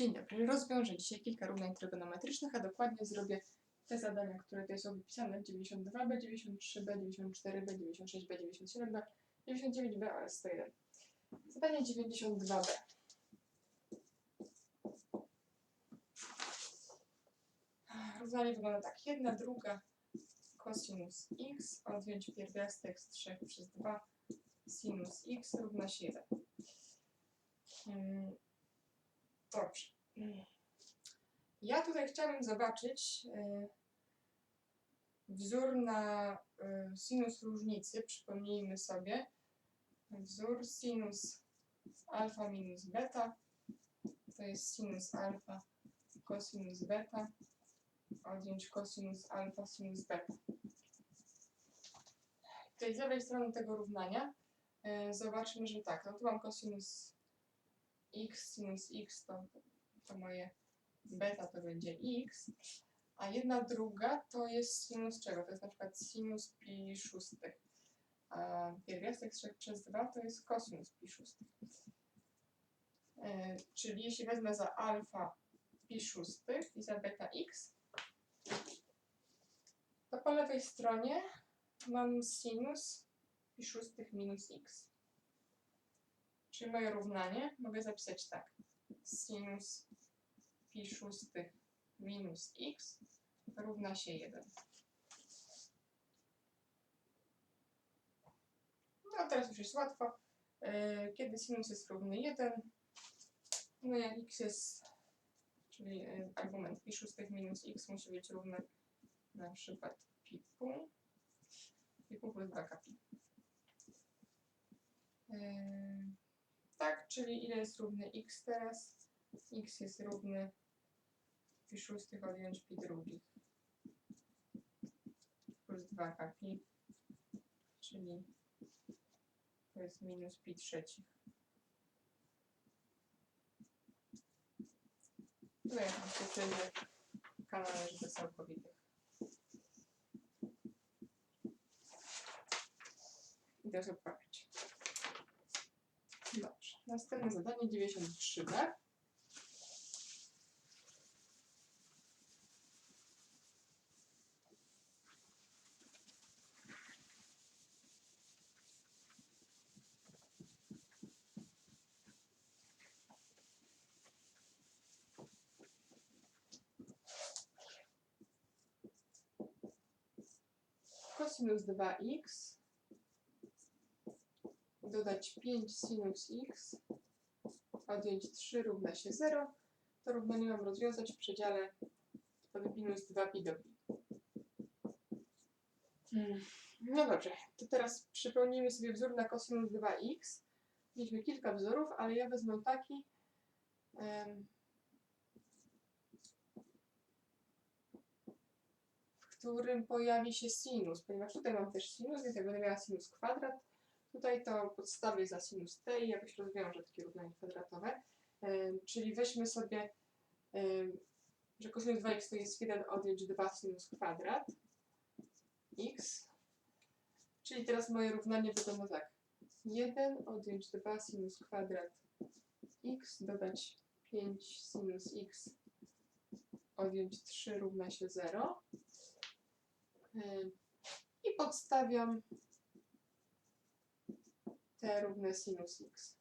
Dzień dobry. Rozwiążę dzisiaj kilka równań trygonometrycznych, a dokładnie zrobię te zadania, które tutaj są wypisane 92b, 93b, 94b, 96b, 97b, 99b oraz 101. Zadanie 92b. Równanie wygląda tak. Jedna druga cosinus x odjąć pierwiastek z 3 przez 2 sinus x równa się 1. Mm, Dobrze. Ja tutaj chciałabym zobaczyć y, wzór na y, sinus różnicy. Przypomnijmy sobie. Wzór sinus alfa minus beta to jest sinus alfa cosinus beta odjąć cosinus alfa sinus beta. Tutaj z lewej strony tego równania y, zobaczmy, że tak, no tu mam cosinus x, sinus x to, to moje beta to będzie x, a jedna druga to jest sinus czego? To jest na przykład sinus pi szóstych. A pierwiastek 3 przez 2 to jest kosinus pi szóstych. Yy, czyli jeśli wezmę za alfa pi szóstych i za beta x, to po lewej stronie mam sinus pi szóstych minus x. Czyli moje równanie mogę zapisać tak. Sinus pi szóstych minus x równa się 1. No teraz już jest łatwo. Yy, Kiedy sinus jest równy 1, no jak x jest, czyli yy, argument pi szóstych minus x musi być równy na przykład pi pół, pi pół plus 2 pi. Yy, tak, czyli ile jest równy x teraz? x jest równy pi szóstych odjąć pi drugich plus 2 pi, czyli to jest minus pi trzecich. Jak macie tyle kanał liczby całkowitych. Idę poprawić. Dobrze. Następne zadanie 93b. Cosinus 2x dodać 5 sinus x, odjąć 3 równa się 0. To równanie mam rozwiązać w przedziale od minus 2 pi do pi. Hmm. No dobrze, to teraz przypomnijmy sobie wzór na cosinus 2x. Mieliśmy kilka wzorów, ale ja wezmę taki, w którym pojawi się sinus, ponieważ tutaj mam też sinus, więc jak będę miała sinus kwadrat, Tutaj to podstawię za sinus t i jakoś rozwiążę takie równanie kwadratowe. Czyli weźmy sobie, że cosinus 2x to jest 1 odjąć 2 sinus kwadrat x. Czyli teraz moje równanie wygląda tak. 1 odjąć 2 sinus kwadrat x dodać 5 sinus x odjąć 3 równa się 0. Ym, I podstawiam t równe sinus x.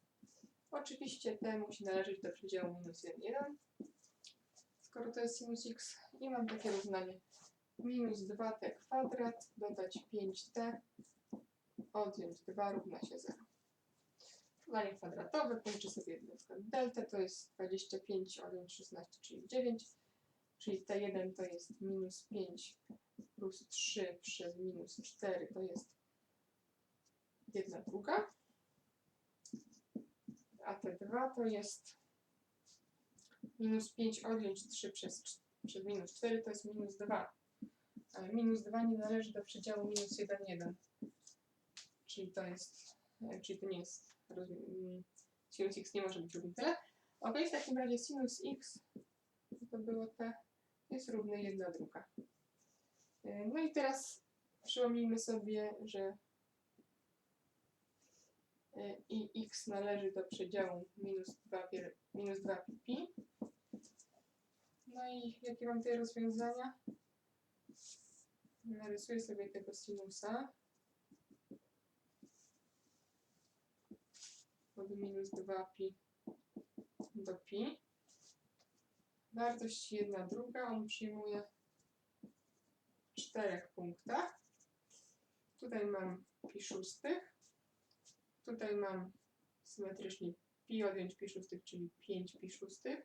Oczywiście t musi należeć do przedziału minus 1, 1. Skoro to jest sinus x i mam takie równanie minus 2t kwadrat dodać 5t odjąć 2 równa się 0. Równanie kwadratowe, policzę sobie przykład delta, to jest 25 odjąć 16, czyli 9, czyli t1 to jest minus 5 plus 3 przez minus 4 to jest 1 druga a te 2 to jest minus 5 odjąć 3 przez, przez minus 4 to jest minus 2. Ale minus 2 nie należy do przedziału minus 1, 1. Czyli to jest, e, czyli to nie jest, rozumiem, sinus x nie może być równy tyle. Ok, w takim razie sinus x, to było te, jest równy 1 druga. E, No i teraz przypomnijmy sobie, że i x należy do przedziału minus 2, pier- minus 2 pi, i jakie mam tutaj rozwiązania? Narysuję sobie tego sinusa. Od minus 2pi do pi. Wartość jedna druga, on przyjmuje w czterech punktach. Tutaj mam pi szóstych. Tutaj mam symetrycznie pi odjąć pi szóstych, czyli 5 pi szóstych.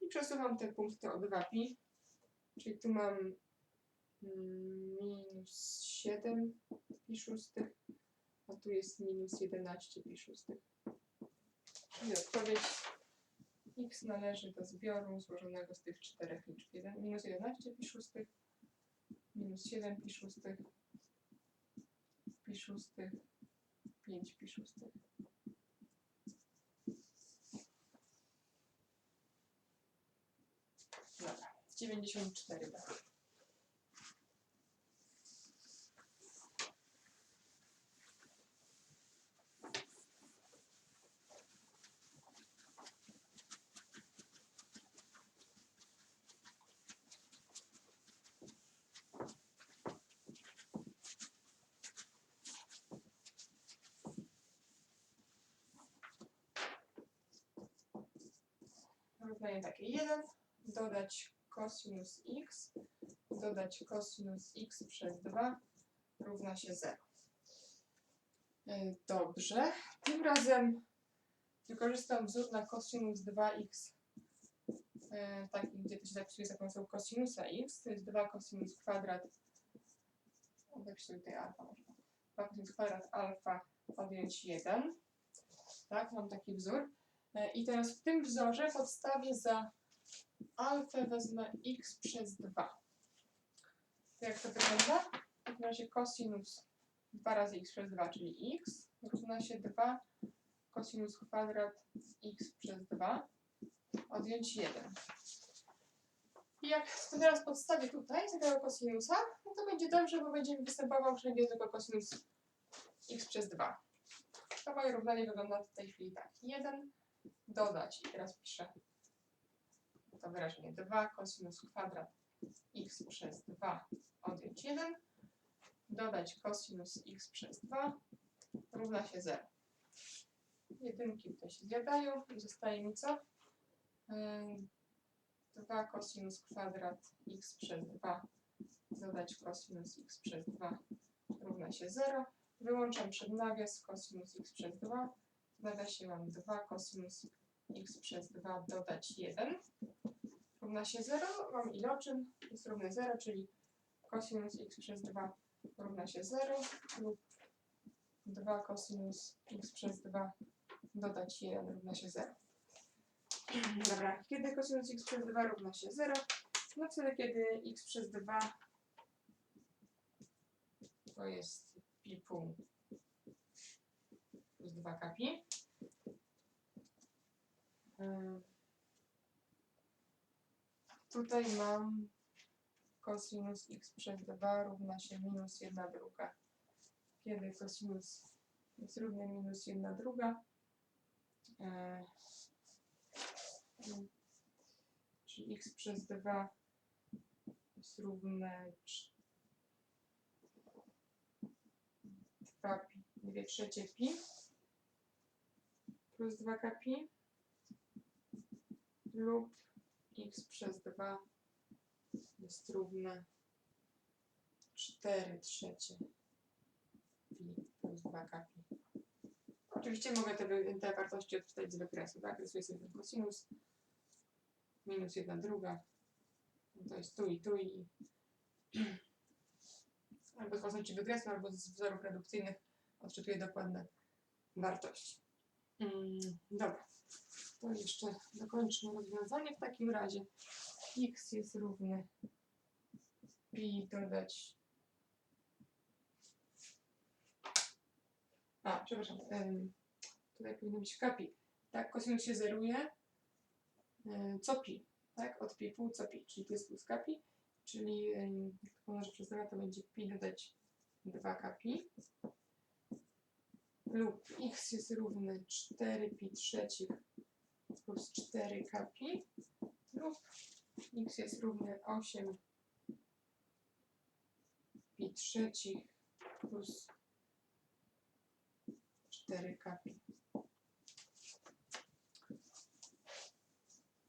I przesuwam te punkty o 2 pi. Czyli tu mam mm, minus 7 pi szóstych, a tu jest minus 11 pi szóstych. Czyli odpowiedź x należy do zbioru złożonego z tych czterech liczb. Jeden- Minus 11 pi szóstych, minus 7 pi szóstych, pi szóstych, 5 pi szóstych. Dobra, 94 da. Równanie takie 1, dodać cosinus x, dodać cosinus x przez 2 równa się 0. E, Dobrze, tym razem wykorzystam wzór na cosinus 2x, e, taki gdzie to się zapisuje za pomocą cosinusa x, to jest 2 cosinus kwadrat, o, zapiszę tutaj alfa można, 2 cosinus kwadrat alfa odjąć 1, tak, mam taki wzór. E, I teraz w tym wzorze podstawię za alfę wezmę x przez 2. To jak to wygląda? W takim razie cosinus 2 razy x przez 2, czyli x równa się 2 cosinus kwadrat x przez 2 odjąć 1. I jak to teraz podstawię tutaj za tego kosinusa, no to będzie dobrze, bo będzie mi występował wszędzie tylko cosinus x przez 2. To moje równanie wygląda w tej chwili tak. 1 dodać i teraz piszę to wyrażenie 2 cosinus kwadrat x przez 2 odjąć 1 dodać cosinus x przez 2 równa się 0. Jedynki tutaj się zjadają i zostaje mi co? Ym, 2 cosinus kwadrat x przez 2 dodać cosinus x przez 2 równa się 0. Wyłączam przed nawias cosinus x przez 2 w nawiasie mam 2 cosinus x przez 2 dodać 1 równa się 0. Mam iloczyn jest równy 0, czyli cosinus x przez 2 równa się 0 lub 2 cosinus x przez 2 dodać 1 równa się 0. Dobra, kiedy cosinus x przez 2 równa się 0? No wtedy, kiedy x przez 2 to jest pi pół plus 2 kapi. Ym, Tutaj mam cosinus x przez 2 równa się minus 1 druga. Kiedy cosinus jest równy minus 1 druga, e, czyli x przez 2 jest równe 2 pi, 2 trzecie pi plus 2 pi lub x przez 2 jest równe 4 trzecie pi plus 2 kapi. Oczywiście mogę te, te wartości odczytać z wykresu, tak? Rysuję sobie ten cosinus minus 1 druga. To jest tu i tu i albo z własności wykresu, albo z wzorów redukcyjnych odczytuję dokładne wartości. Mm, dobra. To jeszcze dokończmy rozwiązanie w takim razie. x jest równy pi dodać. A, przepraszam. tutaj powinno być kapi. Tak, kosinus się zeruje. e, Co pi? Tak, od pi pół co pi, czyli tu jest plus kapi. Czyli em, jak to pomnożę przez 2, to będzie pi dodać 2 kapi. Lub x jest równy 4 pi trzecich plus 4 kapi lub x jest równy 8 pi trzecich plus 4k pi.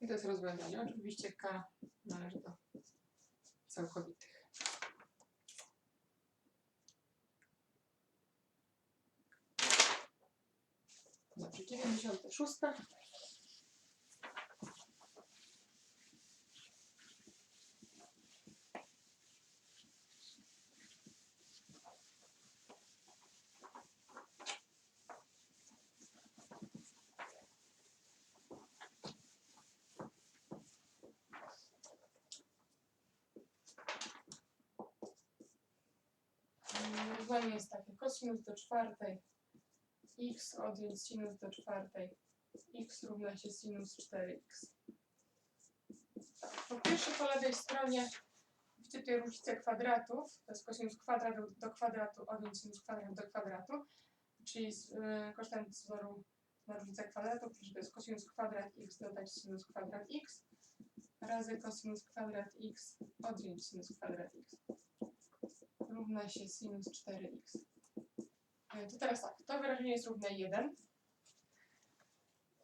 I to jest rozwiązanie. Oczywiście k należy do całkowitych. Dobrze, 96. Mm, Rozwiązanie takie, kosinus do czwartej x odjąć sinus do czwartej x równa się sinus 4x. Tak, po pierwsze po lewej stronie widzicie tutaj różnicę kwadratów, to jest kosinus kwadratu do kwadratu odjąć sinus kwadratu do kwadratu, czyli z, y, kosztem wzoru na różnicę kwadratów, czyli to jest kosinus kwadrat x dodać sinus kwadrat x razy kosinus kwadrat x odjąć sinus kwadrat x równa się sinus 4x. E, To teraz tak, to wyrażenie jest równe 1,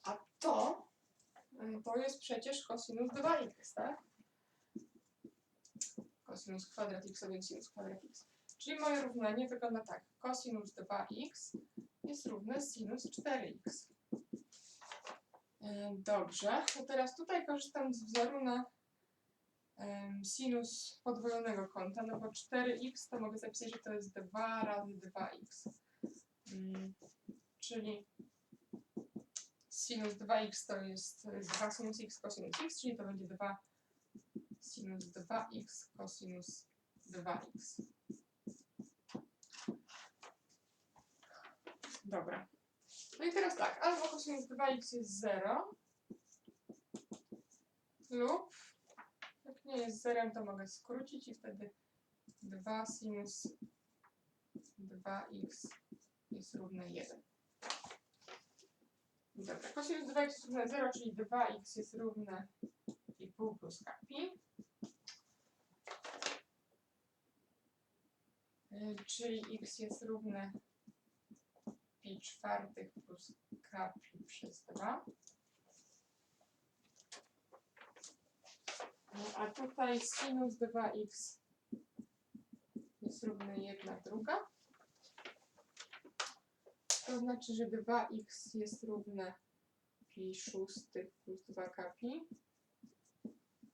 a to, e, to jest przecież kosinus 2x, tak? Kosinus kwadrat x odjąć sinus kwadrat x. Czyli moje równanie wygląda tak, kosinus 2x jest równe sinus 4x. E, Dobrze, to teraz tutaj korzystam z wzoru na sinus podwojonego kąta, no bo 4x to mogę zapisać, że to jest 2 razy 2x. Mm, czyli sinus 2x to jest 2 sinus x cosinus x, czyli to będzie 2 sinus 2x cosinus 2x. Dobra. No i teraz tak, albo cosinus 2x jest 0 lub nie jest zerem, to mogę skrócić i wtedy 2 sinus 2x jest równe 1. Dobra, cosinus 2x jest równe 0, czyli 2x jest równe i pół plus kpi. Y, Czyli x jest równe pi czwartych plus kpi przez 2. No, a tutaj sinus 2x jest równy 1 druga. To znaczy, że 2x jest równe pi szóstych plus 2k pi.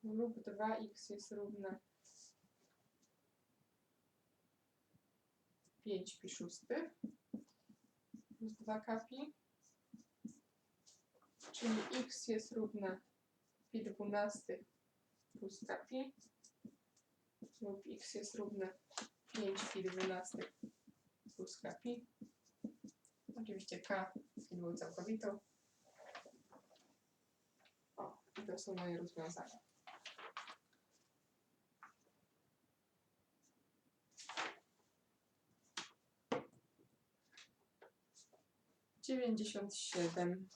Lub 2x jest równe 5 pi szóstych plus 2k pi. Czyli x jest równe pi dwunastych plus kpi lub x jest równe 5 pi dwunastych plus kpi. Oczywiście k było całkowitą. O, i to są moje rozwiązania. Dziewięćdziesiąt siedem.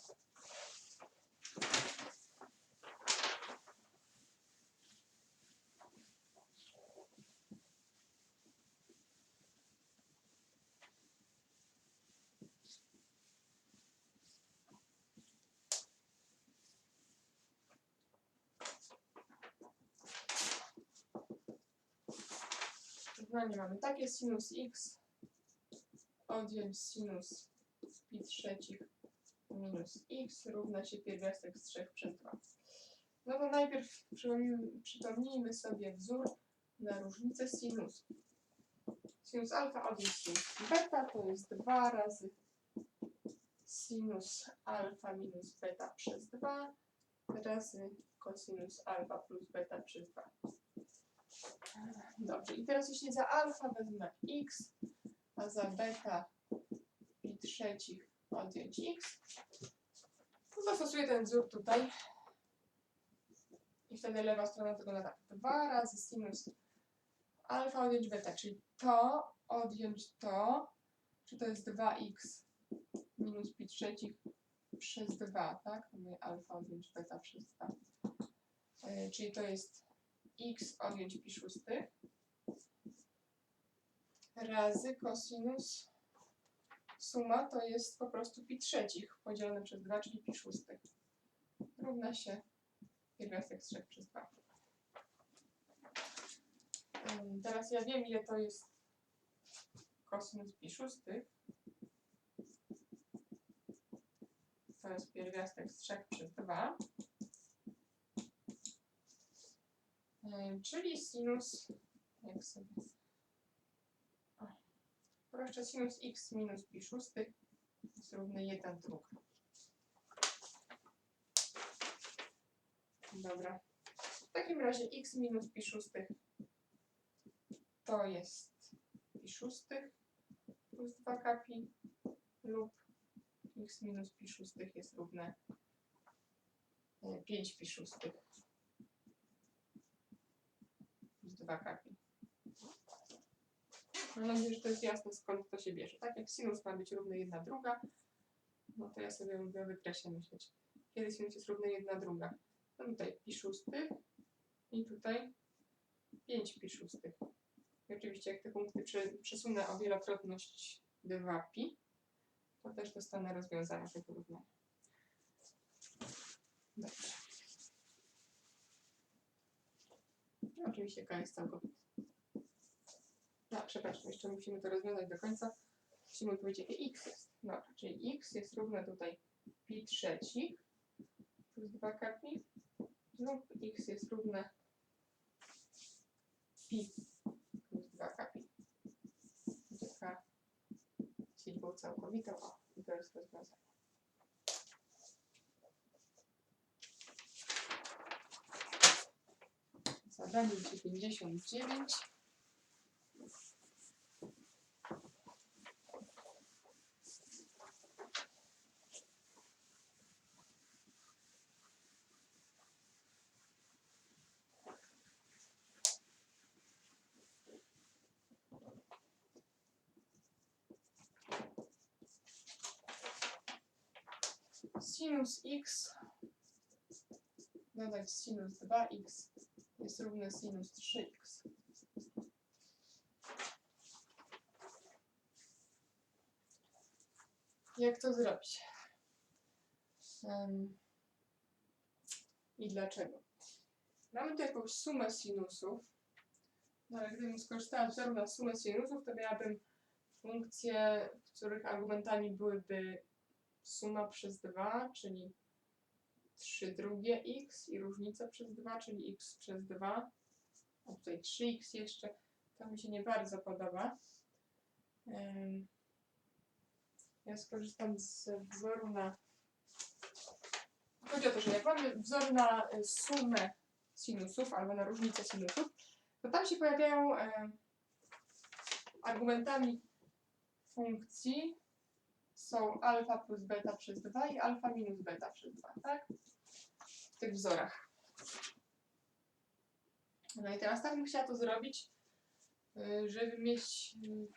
Równanie mamy takie sinus x odjąć sinus pi trzecich minus x równa się pierwiastek z 3 przez 2. No to najpierw przypomnijmy, sobie wzór na różnicę sinusów. Sinus alfa odjąć sinus beta to jest 2 razy sinus alfa minus beta przez 2 razy cosinus alfa plus beta przez 2. Dobrze, i teraz jeśli za alfa wezmę x, a za beta pi trzecich odjąć x, to zastosuję ten wzór tutaj. I wtedy lewa strona wygląda tak. 2 razy sinus alfa odjąć beta, czyli to odjąć to, czy to jest 2x minus pi trzecich przez 2, tak? Mówię alfa odjąć beta przez 2. E, czyli to jest x odjąć pi szóstych razy cosinus suma to jest po prostu pi trzecich podzielone przez 2, czyli pi szóstych. Równa się pierwiastek z 3 przez 2. Ym, Teraz ja wiem, ile to jest cosinus pi szóstych. To jest pierwiastek z 3 przez 2. Czyli sinus, jak sobie proszę, sinus x minus pi szóstych jest równy 1 druga. Dobra. W takim razie x minus pi szóstych to jest pi szóstych plus 2 kapi lub x minus pi szóstych jest równe e, 5 pi szóstych 2 kapi. Mam nadzieję, że to jest jasne skąd to się bierze. Tak jak sinus ma być równy 1 druga, no to ja sobie lubię wykresie myśleć. Kiedy sinus jest równy 1 druga? No tutaj pi szóstych i tutaj 5 pi szóstych. I oczywiście jak te punkty prze, przesunę o wielokrotność 2pi, to też dostanę rozwiązanie tego równania. Dobrze. No, oczywiście k jest całkowity. No, przepraszam, jeszcze musimy to rozwiązać do końca. Musimy powiedzieć, jakie x jest. Dobra, czyli x jest równe tutaj pi trzecich plus 2 kapi lub x jest równe pi plus 2 kapi. Gdzie k jest liczbą całkowitą, o, i to jest rozwiązanie. Zadanie 99. Sinus x dodać sinus 2x jest równe sinus 3x. Jak to zrobić? Em, I dlaczego? Mamy tu jakąś sumę sinusów, no ale gdybym skorzystała z wzoru na sumę sinusów, to miałabym funkcje, w których argumentami byłyby suma przez 2, czyli 3 drugie x i różnica przez 2, czyli x przez 2. A tutaj 3x jeszcze. To mi się nie bardzo podoba. Ja skorzystam z wzoru na. Chodzi o to, że jak mamy wzór na y, sumę sinusów albo na różnicę sinusów, to tam się pojawiają em, argumentami funkcji są alfa plus beta przez 2 i alfa minus beta przez 2, tak? W tych wzorach. No i teraz tak bym chciała to zrobić, y, żeby mieć y,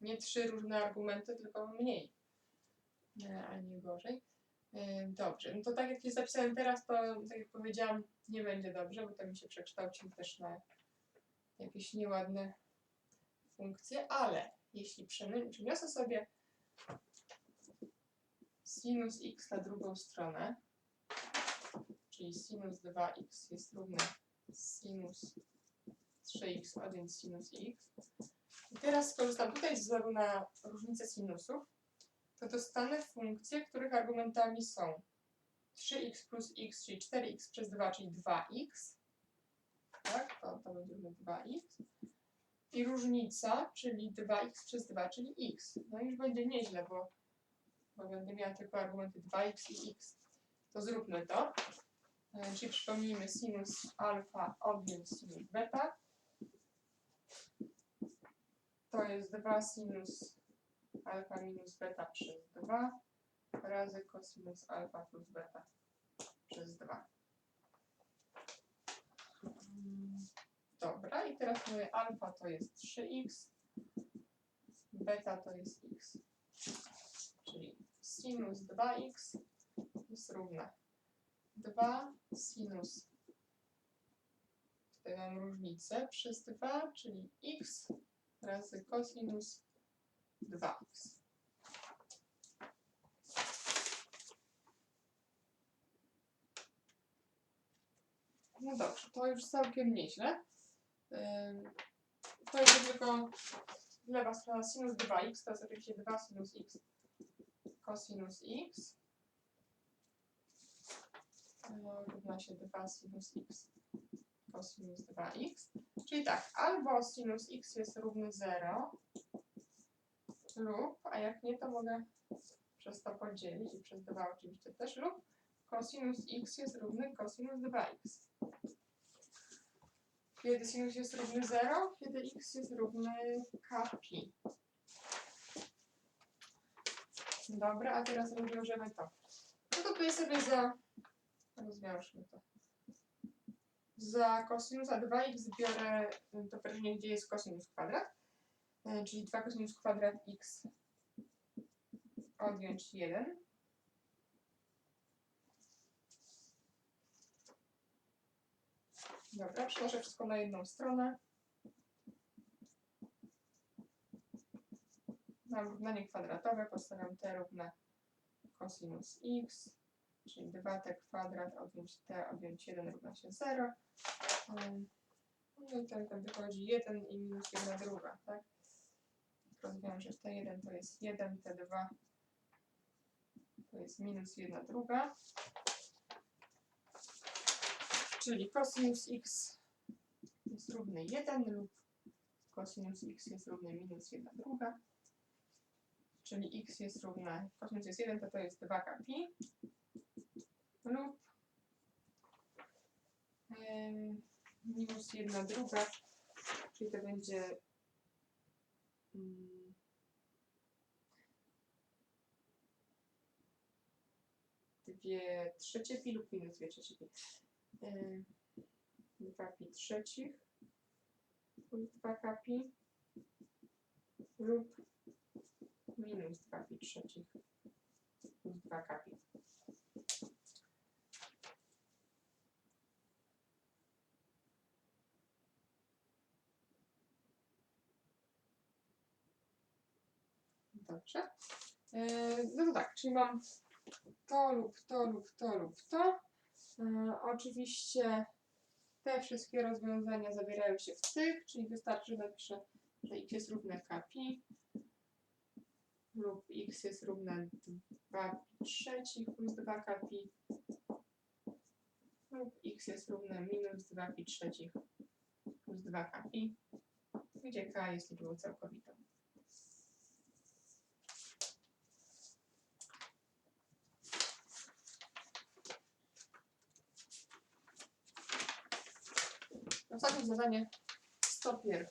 nie trzy różne argumenty, tylko mniej, Nie, a nie gorzej. Y, Dobrze, no to tak jak jest zapisane teraz, to tak jak powiedziałam, nie będzie dobrze, bo to mi się przekształci też na jakieś nieładne funkcje, ale jeśli przeniosę sobie sinus x na drugą stronę, czyli sinus 2x jest równe sinus 3x odjąć sinus x. I teraz skorzystam tutaj z wzoru na różnicę sinusów, to dostanę funkcje, których argumentami są 3x plus x, czyli 4x przez 2, czyli 2x. Tak, to, to będzie równe 2x. I różnica, czyli 2x przez 2, czyli x. No już będzie nieźle, bo bo będę miała tylko argumenty 2x i x. To zróbmy to. E, Czyli przypomnijmy sinus alfa odjąć sinus beta. To jest 2 sinus alfa minus beta przez 2 razy cosinus alfa plus beta przez 2. Mm, Dobra, i teraz moje alfa to jest 3x, beta to jest x. Czyli sinus 2x jest równe 2 sinus Tutaj mam różnicę przez 2, czyli x razy cosinus 2x. No dobrze, to już całkiem nieźle. To jest tylko lewa strona sinus 2x, to jest oczywiście 2 sinus x cosinus x no, równa się 2 sinus x cosinus 2x. Czyli tak, albo sinus x jest równy 0 lub, a jak nie, to mogę przez to podzielić i przez 2 oczywiście też lub cosinus x jest równy cosinus 2x. Kiedy sinus jest równy 0, kiedy x jest równy kpi. Dobra, a teraz rozwiążemy to. No to tutaj sobie za... Rozwiążmy to. Za kosinusa 2x biorę y, to wyrażenie, gdzie jest kosinus kwadrat, y, czyli 2 kosinus kwadrat x odjąć 1. Dobra, przenoszę wszystko na jedną stronę. Mam równanie kwadratowe, postawiam t równe cosinus x, czyli 2t kwadrat odjąć t odjąć 1 równa się 0. Ym, No i ten, ten wychodzi 1 i minus 1 druga, tak? Rozwiążę t1 to jest 1, t2 to jest minus 1 druga. Czyli cosinus x jest równy 1 lub cosinus x jest równy minus 1 druga. Czyli x jest równe, cosinus jest 1, to to jest 2 pi lub minus 1 druga, czyli to będzie mm, dwie trzecie pi lub minus dwie trzecie pi. Em, 2 pi trzecich plus 2 pi lub minus 2 pi trzecich plus 2 pi. Dobrze. E, No to tak, czyli mam to lub to lub to lub to. E, Oczywiście te wszystkie rozwiązania zawierają się w tych, czyli wystarczy, że napiszę, że x jest równe kpi lub x jest równe 2 trzecich plus 2 kpi lub x jest równe minus 2 pi trzecich plus 2 kpi, gdzie k jest liczbą całkowitą. Ostatnie zadanie 101.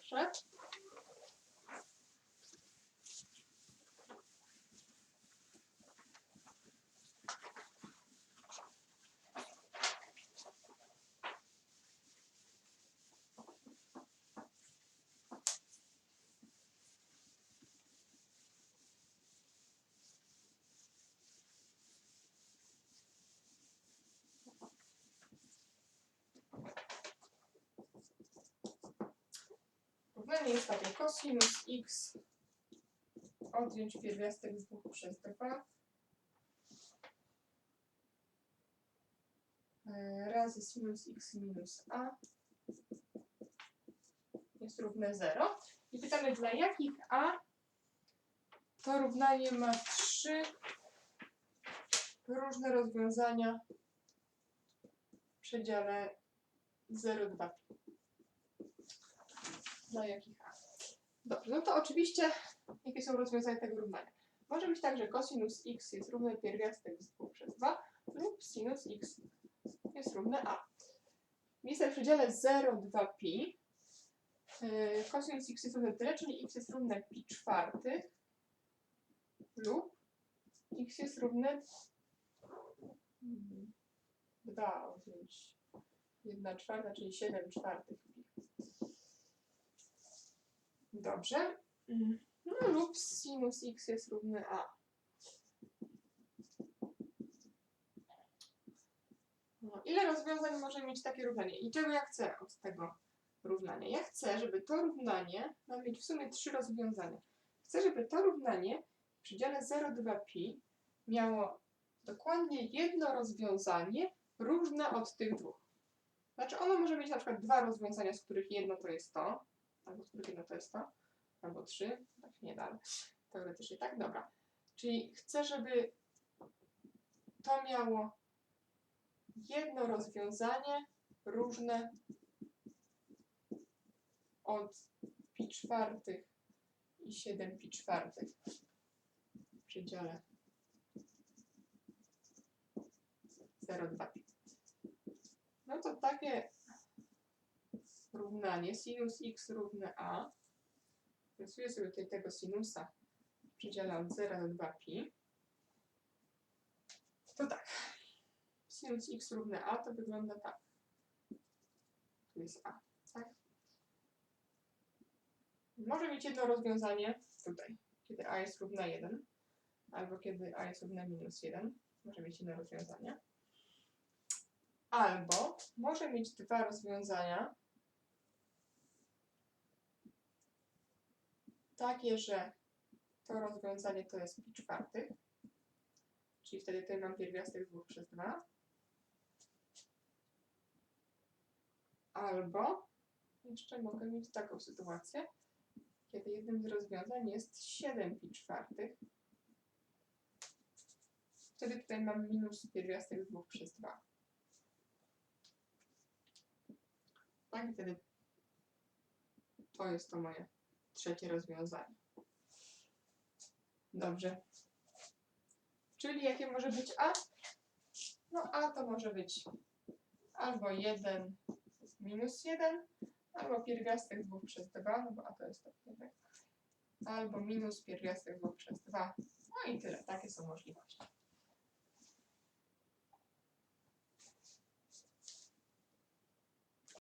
Jest takie cosinus x odjąć pierwiastek z 2 przez 2 e, razy sinus x minus a jest równe 0. I pytamy dla jakich a to równanie ma trzy różne rozwiązania w przedziale 0,2 dla jakich. Dobrze, no to oczywiście jakie są rozwiązania tego równania? Może być tak, że cosinus x jest równy pierwiastek z 2 przez 2 lub sinus x jest równe a. Miejsce w przedziale 0,2pi. Yy, cosinus x jest równy tyle, czyli x jest równe pi czwartych lub x jest równe 2 odjąć 1 czwarta, czyli 7 czwartych. Dobrze. Mm, No lub sinus x jest równy a. No, ile rozwiązań może mieć takie równanie? I czego ja chcę od tego równania? Ja chcę, żeby to równanie, ma mieć w sumie trzy rozwiązania. Chcę, żeby to równanie w przedziale 0,2pi miało dokładnie jedno rozwiązanie różne od tych dwóch. Znaczy ono może mieć na przykład dwa rozwiązania, z których jedno to jest to, albo z jedno to jest to, albo trzy, tak nie da, ale teoretycznie tak, dobra. Czyli chcę, żeby to miało jedno rozwiązanie różne od pi czwartych i 7 pi czwartych w przedziale 0,2 pi. No to takie równanie sinus x równe a. Rysuję sobie tutaj tego sinusa w przedziale od 0 do 2 pi. To tak. Sinus x równe a to wygląda tak. Tu jest a, tak? Może mieć jedno rozwiązanie tutaj, kiedy a jest równa 1, albo kiedy a jest równa minus 1. Może mieć inne rozwiązanie. Albo może mieć dwa rozwiązania. Takie, że to rozwiązanie to jest pi czwartych, czyli wtedy tutaj mam pierwiastek 2 przez 2. Albo jeszcze mogę mieć taką sytuację, kiedy jednym z rozwiązań jest 7 pi czwartych. Wtedy tutaj mam minus pierwiastek 2 przez 2. Tak, i wtedy to jest to moje trzecie rozwiązanie. Dobrze. Czyli jakie może być A? No A to może być albo 1 minus 1, albo pierwiastek 2 przez 2, no bo A to jest to, tak? Albo minus pierwiastek 2 przez 2. No i tyle, takie są możliwości.